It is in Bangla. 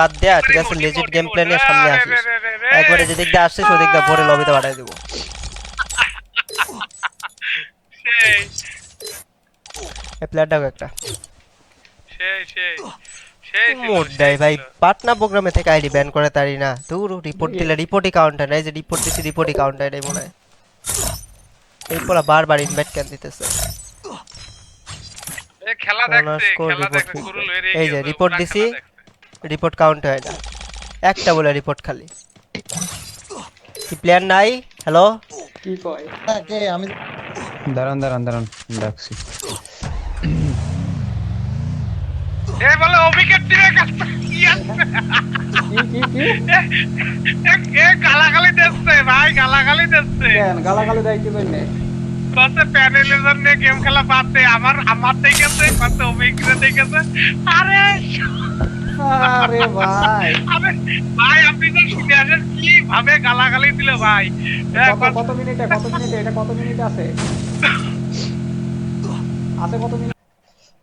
বাদ দেয়া ঠিক আছে লেজিট গেম প্লে সামনে আসিস। রে, রে, রে। একবারে যেদিক দিয়ে আসছিস ওদিক দিয়ে ভরে লবিতে পাঠাই দেবো। সেই। এই প্লেয়ারটাও একটা। ভাই। পাটনা প্রোগ্রামে থেকে আইডি ব্যান করে তারি না। দূর রিপোর্ট দিলে রিপোর্টই কাউন্ট হয় না এই যে রিপোর্ট দিছি রিপোর্টই কাউন্ট হয় নাই মনে হয়। এই পোলা বারবার ইনভাইট কেন দিতেছে এই খেলা Corner দেখছে score খেলা report দেখছে করবে। কুরুল এই যে গেছে, দিছি। দেখছে। রিপোর্ট কাউন্ট হয় না। একটা বলে রিপোর্ট খালি। কি প্লেয়ার নাই? হ্যালো কি কয়? কে আমি দাঁড়ান দাঁড়ান দাঁড়ান ডাকছি এই বলে অভিজ্ঞতা দিয়ে কাছে কি আছে? কি কি কি? এ- এ গালাগালি দিচ্ছে ভাই গালাগালি দিচ্ছে। কেন? গালাগালি দেয় কি জন্য? কত প্যানেলিজম নিয়ে গেম খেলা বাদ দে আমার আমার দেখেছে কত অভিজ্ঞতা দেখেছে আরে আরে ভাই। আরে ভাই আপনি তো শুনে আসেন কি ভাবে গালাগালি দিল ভাই। কত মিনিট কত মিনিটে কত মিনিটে এটা কত মিনিট আছে? আছে কত মিনিট?